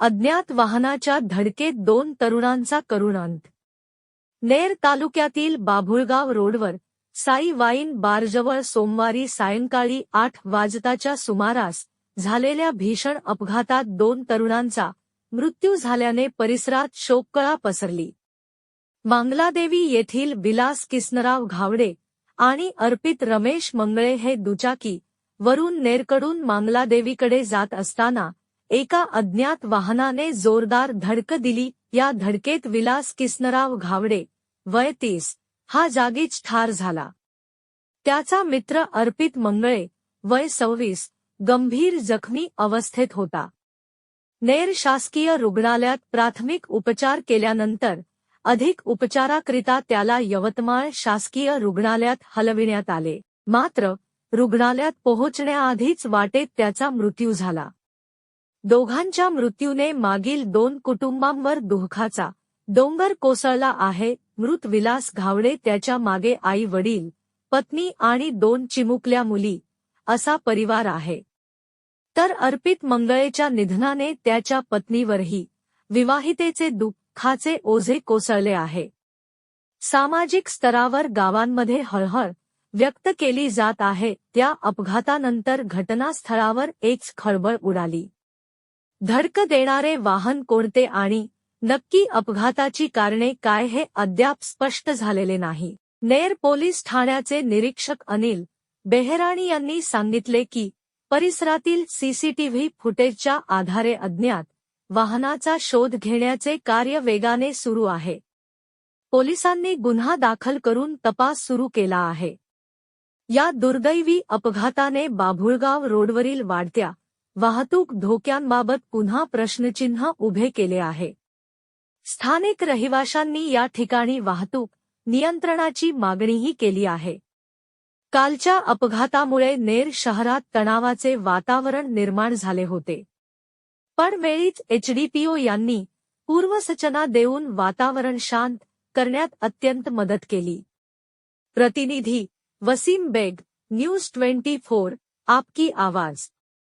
अज्ञात वाहनाच्या धडकेत दोन तरुणांचा करुणांत. नेर तालुक्यातील बाभुळगाव रोडवर साई वाईन बारजवळ सोमवारी सायंकाळी आठ वाजताच्या सुमारास झालेल्या भीषण अपघातात दोन तरुणांचा मृत्यू झाल्याने परिसरात शोककळा पसरली. मांगलादेवी येथील विलास किसनराव घावडे आणि अर्पित रमेश मंगळे हे दुचाकी वरून नेरकडून मांगलादेवीकडे जात असताना एका अज्ञात वाहनाने जोरदार धडक दिली. या धडकेत विलास किसनराव घावडे वय तीस हा जागीच ठार झाला. त्याचा मित्र अर्पित मंगळे वय सव्वीस गंभीर जखमी अवस्थेत होता. नेर शासकीय रुग्णालयात प्राथमिक उपचार केल्यानंतर अधिक उपचाराकरिता त्याला यवतमाळ शासकीय रुग्णालयात हलविण्यात आले. मात्र रुग्णालयात पोहोचण्याआधीच वाटेत त्याचा मृत्यू झाला. दोघांच्या मृत्यूने मागील दोन कुटुंबांवर दुःखाचा डोंगर कोसळला आहे. मृत विलास घावडे त्याच्यामागे आई वडील पत्नी आणि दोन चिमुकल्या मुली असा परिवार आहे. तर अर्पित मंगळेच्या निधनाने त्याच्या पत्नीवरही विवाहितेचे दुःखाचे ओझे कोसळले आहे. सामाजिक स्तरावर गावांमध्ये हळहळ व्यक्त केली जात आहे. त्या अपघातानंतर घटनास्थळावर एक खळबळ उडाली. धडक देणारे वाहन कोणते आणि नक्की अपघाताची कारणे काय हे अद्याप स्पष्ट झालेले नाही. नेर पोलीस ठाण्याचे निरीक्षक अनिल बेहराणी यांनी सांगितले की परिसरातील सीसीटीव्ही फुटेजच्या आधारे अज्ञात वाहनाचा शोध घेण्याचे कार्य वेगाने सुरू आहे. पोलिसांनी गुन्हा दाखल करून तपास सुरू केला आहे. या दुर्दैवी अपघाताने बाभुळगाव रोडवरील वाढत्या वाहतूक धोक्यांबाबत पुन्हा प्रश्नचिन्ह उभे केले आहे. स्थानिक रहिवाशांनी या ठिकाणी वाहतूक नियंत्रणाची मागणीही केली आहे. कालच्या अपघातामुळे नेर शहरात तणावाचे वातावरण निर्माण झाले होते. पण वेळीच एचडीपीओ यांनी पूर्वसूचना देऊन वातावरण शांत करण्यात अत्यंत मदत केली. प्रतिनिधी Waseem Baig news twenty four आपकी आवाज.